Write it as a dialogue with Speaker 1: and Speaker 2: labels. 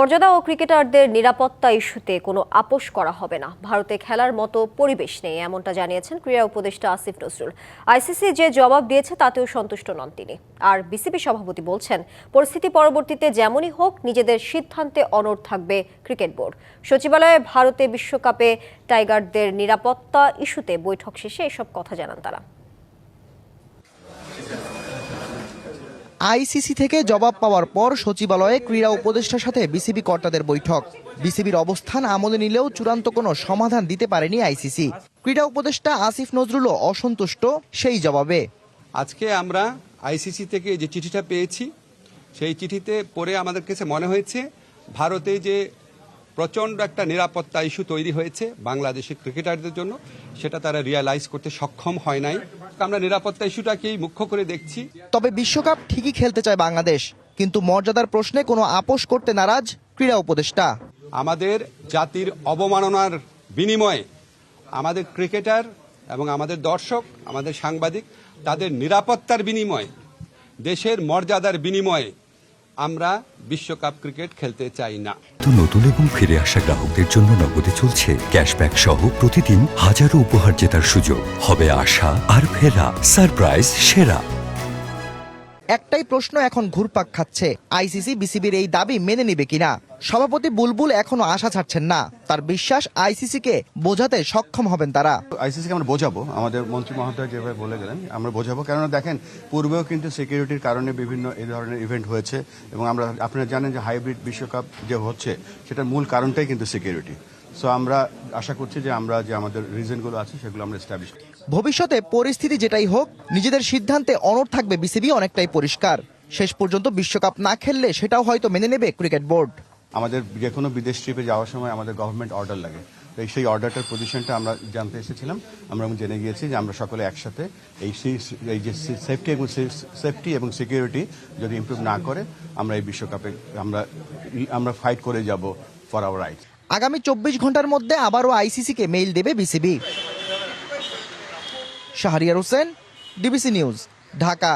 Speaker 1: মর্যাদা ও ক্রিকেটারদের নিরাপত্তা ইস্যুতে কোনো আপোষ করা হবে না। ভারতে খেলার মতো পরিবেশ নেই, এমনটা জানিয়েছেন ক্রীড়া উপদেষ্টা আসিফ নজরুল। আইসিসি যে জবাব দিয়েছে, তাতেও সন্তুষ্ট নন তিনি। আর বিসিবি সভাপতি বলছেন, পরিস্থিতি পরবর্তীতে যেমনই হোক, নিজেদের সিদ্ধান্তে অনড় থাকবে ক্রিকেট বোর্ড। সচিবালয়ে ভারতে বিশ্বকাপে টাইগারদের নিরাপত্তা ইস্যুতে বৈঠক শেষে এসব কথা জানান তারা।
Speaker 2: আইসিসি থেকে জবাব পাওয়ার পর সচিবালয়ে ক্রীড়া উপদেষ্টার সাথে বিসিবি কর্তাদের বৈঠক। বিসিবির অবস্থান আমলে নিলেও চূড়ান্ত কোনো সমাধান দিতে পারেনি আইসিসি। ক্রীড়া উপদেষ্টা আসিফ নজরুলও অসন্তুষ্ট সেই জবাবে।
Speaker 3: আজকে আমরা আইসিসি থেকে যে চিঠিটা পেয়েছি, সেই চিঠিতে পড়ে আমাদের কাছে মনে হয়েছে, ভারতে যে প্রচণ্ড একটা নিরাপত্তা ইস্যু তৈরি হয়েছে বাংলাদেশের ক্রিকেটারদের জন্য। সেটা তারা রিয়ালাইজ করতে সক্ষম হয় নাই। আমরা নিরাপত্তা ইস্যুটাকেই মুখ্য করে দেখছি।
Speaker 2: তবে বিশ্বকাপ ঠিকই খেলতে চায় বাংলাদেশ কিন্তু মর্যাদার প্রশ্নে কোনো আপোষ করতে নারাজ ক্রীড়া উপদেষ্টা।
Speaker 3: আমাদের জাতির অবমাননার বিনিময়ে আমাদের ক্রিকেটার এবং আমাদের দর্শক আমাদের সাংবাদিক তাদের নিরাপত্তার বিনিময়ে দেশের মর্যাদার বিনিময়ে আমরা বিশ্বকাপ ক্রিকেট খেলতে চাই না।
Speaker 4: তো নতুন এবং ফিরে আসা গ্রাহকদের জন্য নগদে চলছে ক্যাশব্যাক সহ প্রতিদিন হাজারো উপহার জেতার সুযোগ। হবে আশা আর ফেরা সারপ্রাইজ সেরা।
Speaker 2: একটাই প্রশ্ন এখন ঘুরপাক খাচ্ছে। আইসিসি বিসিবির এই দাবি মেনে নিবে কিনা? সভাপতি বুলবুল এখনও আশা ছাড়ছেন না। তার বিশ্বাস আইসিসিকে বোঝাতে সক্ষম হবেন তারা।
Speaker 5: আইসিসিকে আমরা বোঝাবো। আমাদের মন্ত্রী মহোদয় যেভাবে বলে গেলেন আমরা বোঝাবো। কেননা দেখেন পূর্বেও কিন্তু সিকিউরিটির কারণে বিভিন্ন এই ধরনের ইভেন্ট হয়েছে এবং আমরা আপনারা জানেন যে হাইব্রিড বিশ্বকাপ যে হচ্ছে সেটার মূল কারণটাই কিন্তু সিকিউরিটি সো আমরা আশা করছি যে আমরা যে আমাদের রিজনগুলো আছে সেগুলো আমরা এস্টাবলিশ
Speaker 2: ভবিষ্যতে পরিস্থিতি যেটাই হোক নিজেদের সিদ্ধান্তে অনড় থাকবে বিসিবি অনেকটাই পরিষ্কার। শেষ পর্যন্ত বিশ্বকাপ না খেললে সেটাও হয়তো মেনে নেবে ক্রিকেট বোর্ড।
Speaker 5: আমাদের যে কোনো বিদেশ ট্রিপে যাওয়ার সময় আমাদের গভর্নমেন্ট অর্ডার লাগে। তো এই সেই অর্ডারটার পজিশনটা আমরা জানতে এসেছিলাম। আমরা জেনে গিয়েছি যে আমরা সকলে একসাথে এই এই যে সেফটি এবং সেফটি এবং সিকিউরিটি যদি ইমপ্রুভ না করে, আমরা এই বিশ্বকাপে আমরা আমরা ফাইট করে যাব ফর আওয়ার রাইট
Speaker 2: আগামী চব্বিশ ঘণ্টার মধ্যে আবারও আইসিসিকে মেইল দেবে BCB. Shahriar Hossain DBC news Dhaka.